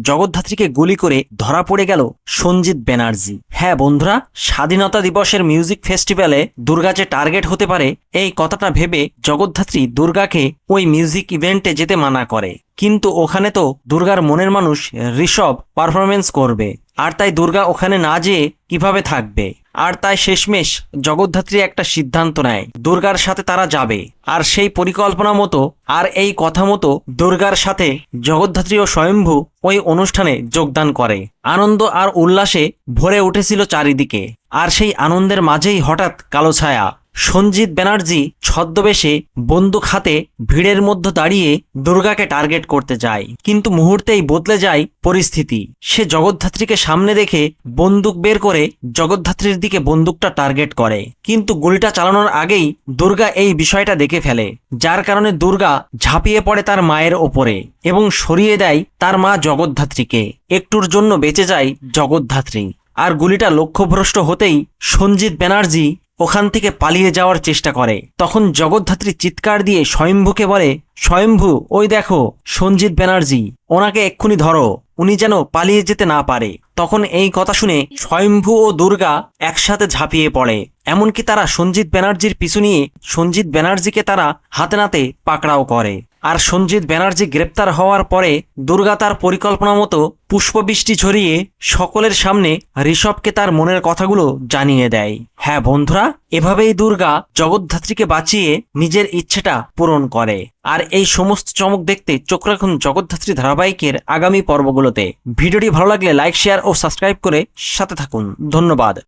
জগদ্ধাত্রীকে গুলি করে ধরা পড়ে গেল সঞ্জিত ব্যানার্জি হ্যাঁ বন্ধুরা, স্বাধীনতা দিবসের মিউজিক ফেস্টিভ্যালে দুর্গা যে টার্গেট হতে পারে, এই কথাটা ভেবে জগদ্ধাত্রী দুর্গাকে ওই মিউজিক ইভেন্টে যেতে মানা করে। কিন্তু ওখানে তো দুর্গার মনের মানুষ ঋষভ পারফরমেন্স করবে। আর তাই দুর্গা ওখানে না যেয়ে কীভাবে থাকবে? আর তাই শেষমেশ জগদ্ধাত্রী একটা সিদ্ধান্ত নেয়, দুর্গার সাথে তারা যাবে। আর সেই পরিকল্পনা মতো, আর এই কথা মতো দুর্গার সাথে জগদ্ধাত্রী ও স্বয়ম্ভু ওই অনুষ্ঠানে যোগদান করে। আনন্দ আর উল্লাসে ভরে উঠেছিল চারিদিকে। আর সেই আনন্দের মাঝেই হঠাৎ কালো ছায়া। সঞ্জিত ব্যানার্জি ছদ্মবেশে বন্দুক হাতে ভিড়ের মধ্যে দাঁড়িয়ে দুর্গাকে টার্গেট করতে যায়। কিন্তু মুহূর্তেই বদলে যায় পরিস্থিতি। সে জগদ্ধাত্রীকে সামনে দেখে বন্দুক বের করে জগদ্ধাত্রীর দিকে বন্দুকটা টার্গেট করে। কিন্তু গুলিটা চালানোর আগেই দুর্গা এই বিষয়টা দেখে ফেলে। যার কারণে দুর্গা ঝাঁপিয়ে পড়ে তার মায়ের ওপরে এবং সরিয়ে দেয় তার মা জগদ্ধাত্রীকে। একটুর জন্য বেঁচে যায় জগদ্ধাত্রী। আর গুলিটা লক্ষ্যভ্রষ্ট হতেই সঞ্জিত ব্যানার্জি ওখান থেকে পালিয়ে যাওয়ার চেষ্টা করে। তখন জগদ্ধাত্রী চিৎকার দিয়ে স্বয়ম্ভুকে বলে, স্বয়ম্ভু, ওই দেখো, সঞ্জিত ব্যানার্জি, ওনাকে এক্ষুনি ধরো, উনি যেন পালিয়ে যেতে না পারে। তখন এই কথা শুনে স্বয়ম্ভু ও দুর্গা একসাথে ঝাঁপিয়ে পড়ে। এমনকি তারা সঞ্জিত ব্যানার্জির পিছু নিয়ে সঞ্জিত ব্যানার্জিকে তারা হাতে নাতে পাকড়াও করে। আর সঞ্জিত ব্যানার্জি গ্রেপ্তার হওয়ার পরে দুর্গা তার পরিকল্পনা মতো পুষ্পবৃষ্টি ছড়িয়ে সকলের সামনে ঋষভকে তার মনের কথাগুলো জানিয়ে দেয়। হ্যাঁ বন্ধুরা, এভাবেই দুর্গা জগদ্ধাত্রীকে বাঁচিয়ে নিজের ইচ্ছেটা পূরণ করে। আর এই সমস্ত চমক দেখতে চোখ রাখুন জগদ্ধাত্রী ধারাবাহিকের আগামী পর্বগুলোতে। ভিডিওটি ভালো লাগলে লাইক, শেয়ার ও সাবস্ক্রাইব করে সাথে থাকুন। ধন্যবাদ।